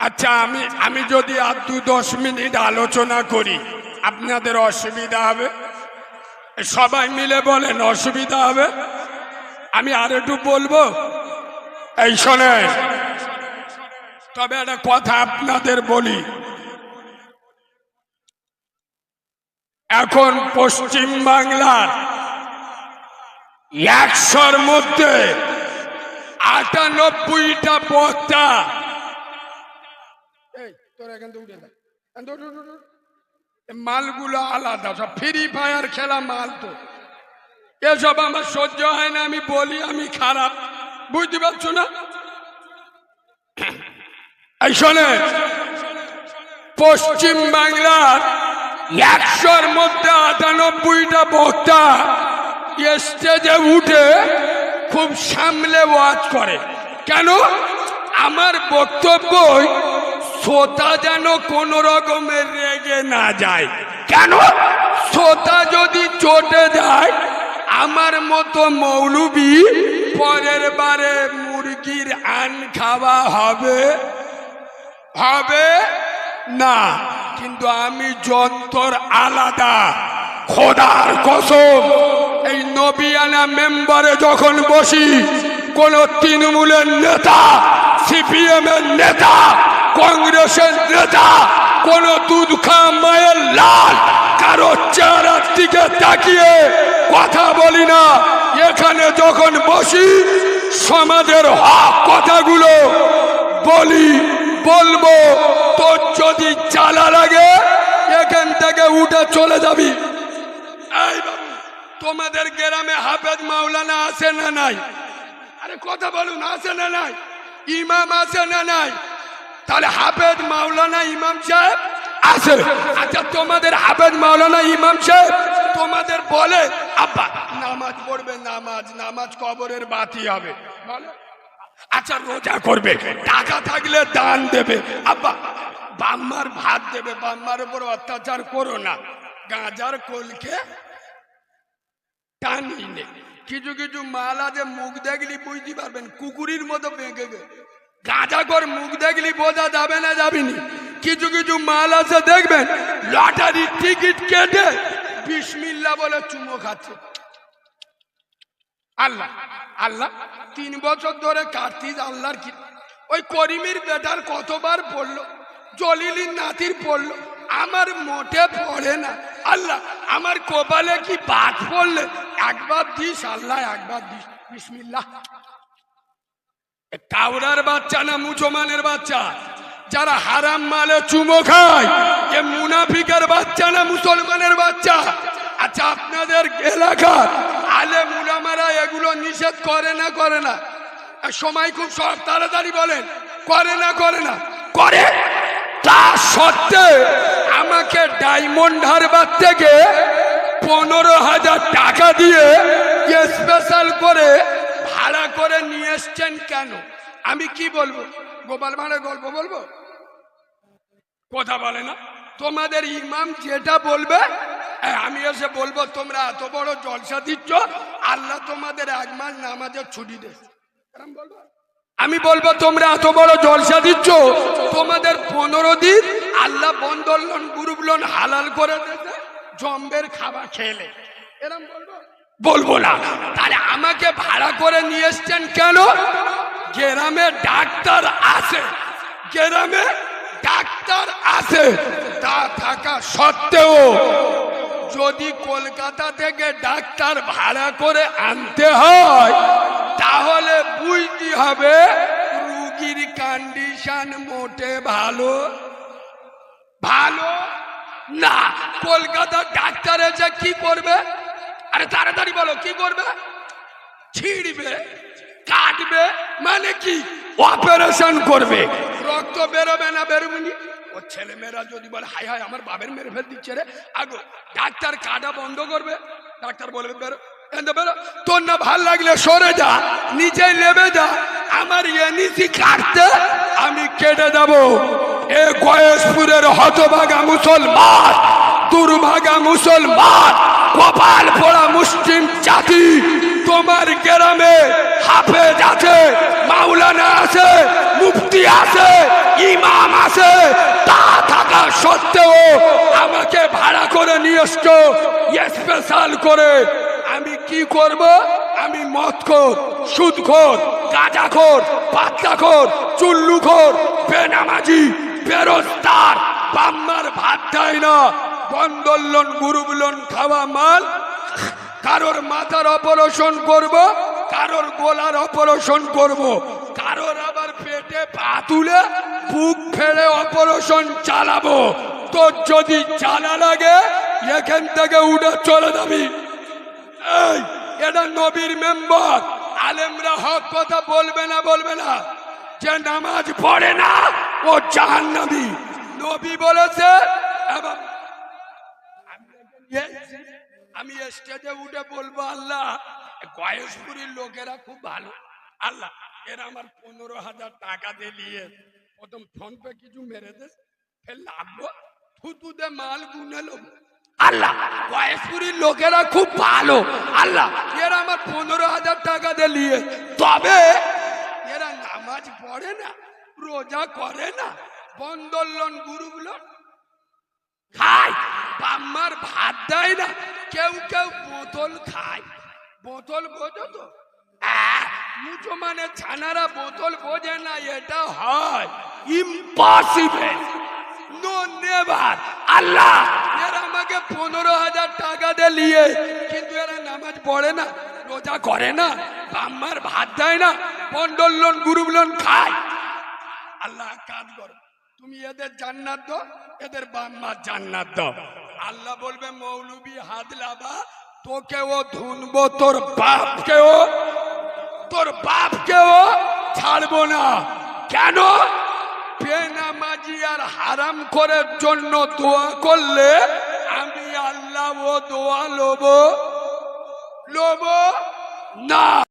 আচ্ছা আমি আমি যদি আর দু দশ মিনিট আলোচনা করি, আপনাদের অসুবিধা হবে? সবাই মিলে বলেন, অসুবিধা হবে? আমি আর একটু বলব? এই শোনেন, তবে একটা কথা আপনাদের বলি। এখন পশ্চিম বাংলার একশোর মধ্যে আটানব্বইটা এই তোর এখান থেকে উঠে যা। মালগুলো আলাদা, সব ফ্রি ফায়ার খেলা মাল তো। এসব আমার সহ্য হয় না, আমি বলি আমি খারাপ। বুঝতে পারছ না? এই শোনে, পশ্চিম বাংলার একশোর মধ্যে আটানব্বইটা বক্তা স্টেজে উঠে খুব সামলে ওয়াজ করে। কেন? আমার বক্তব্যই শ্রোতা যেন কোন রকমের রেগে না যায়। কেন? শ্রোতা যদি চটে যায় আমার মতো মৌলবি পরের বারে মুরগির আন খাওয়া হবে? হবে? না। কিন্তু আমি যন্তর আলাদা খোদার কসম। এই নবিয়ানা মেম্বারে যখন বসি কোন তৃণমূলের নেতা সিপিএম এর নেতা কংগ্রেসের নেতা, কোন দুধ খা মায়ের লাল, কারও চেহারার দিকে তাকিয়ে কথা বলি না। এখানে যখন বসি, সমাজের হক কথাগুলো বলি, বলব, তোর যদি চালা লাগে, এখান থেকে উঠে চলে যাবি। তোমাদের গ্রামে হাফেজ মাওলানা আছে না নাই? আরে কথা বলুন, আছে না নাই? ইমাম আছে না নাই? তাহলে হাফেজ মাওলানা ইমাম সাহেব আছে। আচ্ছা তোমাদের হাফেজ মাওলানা ইমাম সাহেব, তোমাদের বলে, আব্বা, নামাজ পড়বে, নামাজ নামাজ কবরের বাতি হবে। আচ্ছা রোজা করবে, টাকা থাকলে দান দেবে। আব্বা, বাম্মার ভাত দেবে, বাম্মার উপর অত্যাচার করো না। গাঁজার কোলকে টানি নে। কিছু কিছু মাল আছে, মুখ দেখলি বুঝতে পারবেন, কুকুরির মতো বেঁকে গে গাঁজা কর মুখ দেখলি বোঝা যাবে না যাবিনি। কিছু কিছু মাল আছে, দেখবেন? লটারির টিকিট কেটে বিসমিল্লা বলে চুমো খাচ্ছে। আল্লাহ আল্লাহ, তিন বছর ধরে কার্তিক আল্লাহর কি ওই করিমের বেটার কতবার পড়ল? জলিলির নাতির পড়ল? আমার মোটে পড়ে না। আল্লাহ, আমার কপালে কি বাদ পড়লে? একবার দিস, আল্লাহ, একবার দিস। বিসমিল্লাহ। কাউরার বাচ্চা না মুসলমানের বাচ্চা? যারা হারাম মালে চুমো খায় মুনাফিকের বাচ্চা না মুসলমানের বাচ্চা? আচ্ছা আপনাদের এলাকার আলে মুলামারা এগুলো নিষেধ করে না করে না? সময় খুব সব তাড়াতাড়ি বলেন, করে না করে না? করে? তা সত্ত্বে আমাকে ডায়মন্ড হারবার থেকে পনেরো হাজার টাকা দিয়ে স্পেশাল করে ভাড়া করে নিয়ে এসছেন কেন? আমি কি বলব? গোপাল ভাড়া গল্প বলব? কথা বলে না। তোমাদের ইমাম যেটা বলবে আমি এসে বলব, তোমরা এত বড় জলসা দিচ্ছ, আল্লাহ তোমাদের এক মাস নামাজের ছুটি দে আমি বলব, তোমরা এত বড় জলসা দিচ্ছ, তোমাদের পনেরো দিন আল্লাহ বন্দর লোন গ্রুপ লোন হালাল করে দেবে, জম্বের খাবার খেলে। এরম বলব? বলব না। তাহলে আমাকে ভাড়া করে নিয়ে এসছেন কেন? গ্রামে ডাক্তার আছে। গ্রামে ডাক্তার আছে। তা থাকা সত্ত্বেও যদি কলকাতা থেকে ডাক্তার ভাড়া করে আনতে হয়, তাহলে বুঝতে হবে রুগীর কন্ডিশন মোটে ভালো। ভালো? না। কলকাতার ডাক্তার এসে কি করবে? আরে তাড়াতাড়ি বলো কি করবে? ছিঁড়বে কাটবে মানে কি? অপারেশন করবে। রক্ত বেরোবে না বেরোবেনি? ও ছেলে মেয়েরা যদি বলে হাই হাই আমার বাবের মেরে ফেল দিচ্ছে রে। আগো ডাক্তার কাটা বন্ধ করবে। ডাক্তার বলবে বেরো বেরো তোর না ভালো লাগলে সরে যা নিচে নেবে যা। আমার এনিসি কাটতে আমি কেটে দেব। এ গয়েশপুরের হতভাগা মুসলমান দুর্ভাগা মুসলমান কপাল পোড়া মুসলিম জাতি, তোমার গ্রামে হাফেজ আছে, মাওলানা আছে, মুফতি আছে, ইমাম আছে। তা থাকা সত্ত্বেও আমাকে ভাড়া করে নিয়ে এসছো স্পেশাল করে। আমি কি করব? আমি মদখোর, সুদখোর, গাঁজাখোর, পাতলাখোর, চুল্লুখোর, বেনামাজি, বেরোজগার। বাম্মার ভাত দেয় না। বন্দোলন গুরুবলন, খাওয়া মাল, কারোর মাথার অপারেশন করব, কারোর গোলার অপারেশন করব, কারোর আবার পেটে পা তুলে বুক ফেলে অপারেশন চালাবো। তোর যদি চালা লাগে, এখান থেকে উঠে চলে যাবি। এই, এটা নবীর মেম্বার। আলেমরা হক কথা বলবে না বলবে না। যে নামাজ পড়ে না, ও জাহান্নামী। নবী বলেছে এবং আমি স্টেজে উঠে বলব, আল্লাহ গয়েশপুরীর লোকেরা খুব ভালো। আল্লাহ, এরা আমার পনেরো হাজার টাকা দিয়ে প্রথম ফোন পে কিছু মেরে দে, ফের লাগবো, থুতু দে মাল গুনে লোক। আল্লাহ গয়েশপুরীর লোকেরা খুব ভালো। আল্লাহ, এরা আমার পনেরো হাজার টাকা দিয়ে তবে এরা নামাজ পড়ে না, রোজা করে না, বন্দোলন, গুরুগুলো বাম্মার ভাত দেয় না। কেউ কেউ বোতল খায়। বোতল বোঝো তো? আহ, মুসলমানে ছানারা বোতল বোঝে না এটা হয়। ইম্পসিবল নো নেভার আল্লাহ এরা আমাকে পনেরো হাজার টাকা দিয়ে নিয়ে কিন্তু এরা নামাজ পড়ে না রোজা করে না বাম্মার ভাত দেয় না পন্ডল গুরুবলন খায়। আল্লাহ কাজ করো। তুমি এদের জান্নাত দাও এদের বাম্মার জান্নাত দাও। আল্লাহ বলবে, মৌলবি হাত লাবা তোকেও ধুনবো, তোর বাপকেও তোর বাপকেও ছাড়বো না। কেন? আর হারাম করার জন্য দোয়া করলে আমি আল্লাহ ও দোয়া লোবো। লোবো? না।